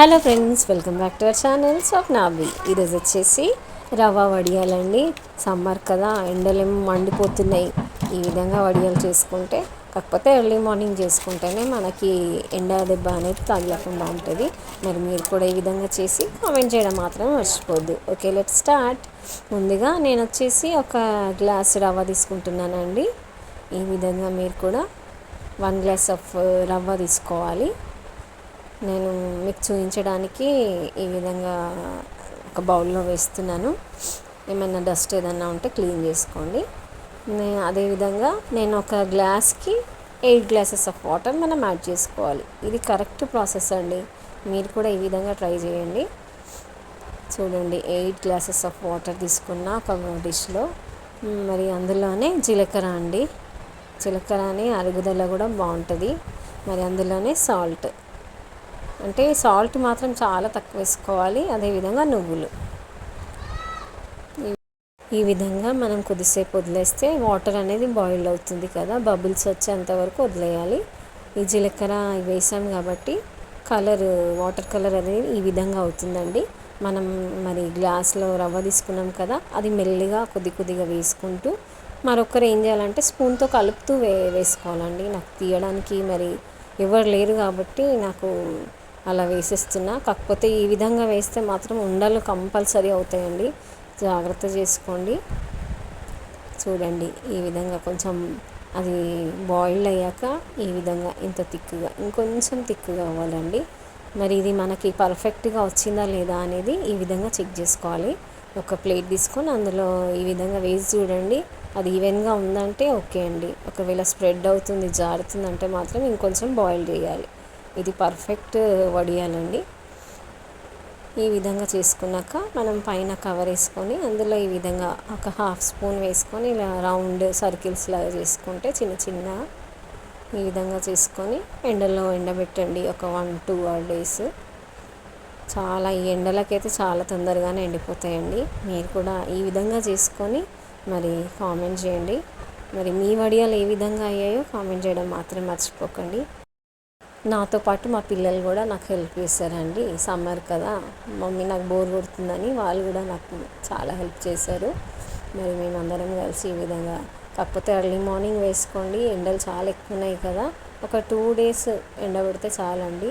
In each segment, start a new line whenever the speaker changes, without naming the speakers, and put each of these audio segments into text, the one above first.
Hello friends welcome back to our channel స్వప్నాబి ఈరోజు వచ్చేసి రవ్వ వడియాలండి. సమ్మర్ కదా ఎండలేమో మండిపోతున్నాయి. ఈ విధంగా వడియాలు చేసుకుంటే కాకపోతే ఎర్లీ మార్నింగ్ చేసుకుంటేనే మనకి ఎండ దెబ్బ అనేది తగలకుండా ఉంటుంది. మరి మీరు కూడా ఈ విధంగా చేసి కామెంట్ చేయడం మాత్రం మర్చిపోద్దు ఓకే లెట్ స్టార్ట్. ముందుగా నేను వచ్చేసి ఒక గ్లాస్ రవ్వ తీసుకుంటున్నానండి. ఈ విధంగా మీరు కూడా వన్ గ్లాస్ ఆఫ్ రవ్వ తీసుకోవాలి. నేను మీకు చూపించడానికి ఈ విధంగా ఒక బౌల్లో వేస్తున్నాను. ఏమైనా డస్ట్ ఏదన్నా ఉంటే క్లీన్ చేసుకోండి. అదేవిధంగా నేను ఒక గ్లాస్కి ఎయిట్ గ్లాసెస్ ఆఫ్ వాటర్ మనం యాడ్ చేసుకోవాలి. ఇది కరెక్ట్ ప్రాసెస్ అండి. మీరు కూడా ఈ విధంగా ట్రై చేయండి. చూడండి ఎయిట్ గ్లాసెస్ ఆఫ్ వాటర్ తీసుకున్న ఒక డిష్లో. మరి అందులోనే జీలకర్ర అండి. జీలకర్ర అని అరుగుదల కూడా బాగుంటుంది. మరి అందులోనే సాల్ట్. అంటే సాల్ట్ మాత్రం చాలా తక్కువ వేసుకోవాలి అదేవిధంగా నువ్వులు. ఈ విధంగా మనం కొద్దిసేపు వదిలేస్తే వాటర్ అనేది బాయిల్ అవుతుంది కదా బబుల్స్ వచ్చేంత వరకు వదిలేయాలి. ఈ జీలకర్ర వేసాం కాబట్టి కలర్ వాటర్ కలర్ అనేది ఈ విధంగా అవుతుందండి. మనం మరి గ్లాస్లో రవ్వ తీసుకున్నాం కదా అది మెల్లిగా కొద్ది కొద్దిగా వేసుకుంటూ మరొకరు ఏం చేయాలంటే స్పూన్తో కలుపుతూ వే వేసుకోవాలండి. నాకు తీయడానికి మరి ఎవరు లేరు కాబట్టి నాకు అలా వేసేస్తున్నా. కాకపోతే ఈ విధంగా వేస్తే మాత్రం ఉండలు కంపల్సరీ అవుతాయండి. జాగ్రత్త చేసుకోండి. చూడండి ఈ విధంగా కొంచెం అది బాయిల్ అయ్యాక ఈ విధంగా ఇంత తిక్కుగా ఇంకొంచెం తిక్కుగా అవ్వాలండి. మరి ఇది మనకి పర్ఫెక్ట్గా వచ్చిందా లేదా అనేది ఈ విధంగా చెక్ చేసుకోవాలి. ఒక ప్లేట్ తీసుకొని అందులో ఈ విధంగా వేసి చూడండి. అది ఈవెన్గా ఉందంటే ఓకే అండి. ఒకవేళ స్ప్రెడ్ అవుతుంది జారుతుందంటే మాత్రం ఇంకొంచెం బాయిల్ చేయాలి. ఇది పర్ఫెక్ట్ వడియాలండి ఈ విధంగా చేసుకున్నాక మనం పైన కవర్ వేసుకొని అందులో ఈ విధంగా ఒక హాఫ్ స్పూన్ వేసుకొని ఇలా రౌండ్ సర్కిల్స్ లాగా చేసుకుంటే చిన్న చిన్న ఈ విధంగా చేసుకొని ఎండలో ఎండబెట్టండి. ఒక వన్ టూ ఆర్ డేస్. చాలా ఈ ఎండలకైతే చాలా తొందరగానే ఎండిపోతాయండి. మీరు కూడా ఈ విధంగా చేసుకొని మరి కామెంట్ చేయండి. మరి మీ వడియాలు ఏ విధంగా అయ్యాయో కామెంట్ చేయడం మాత్రం మర్చిపోకండి. నాతో పాటు మా పిల్లలు కూడా నాకు హెల్ప్ చేశారండి. సమ్మర్ కదా మమ్మీ నాకు బోర్ కొడుతుందని వాళ్ళు కూడా నాకు చాలా హెల్ప్ చేశారు. మరి మేమందరం కలిసి ఈ విధంగా కాకపోతే ఎర్లీ మార్నింగ్ వేసుకోండి ఎండలు చాలా ఎక్కువ ఉన్నాయి కదా ఒక టూ డేస్ ఎండబెడితే చాలండి.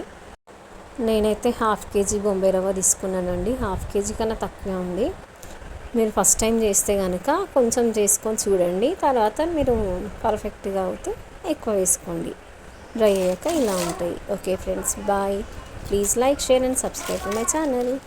నేనైతే హాఫ్ కేజీ బొంబే రవ్వ తీసుకున్నానండి హాఫ్ కేజీ కన్నా తక్కువే ఉంది. మీరు ఫస్ట్ టైం చేస్తే కనుక కొంచెం చేసుకొని చూడండి తర్వాత మీరు పర్ఫెక్ట్గా అవుతే ఎక్కువ వేసుకోండి. డ్రై అయ్యాక ఇలా ఉంటాయి. Okay friends bye. Please like share and subscribe my channel.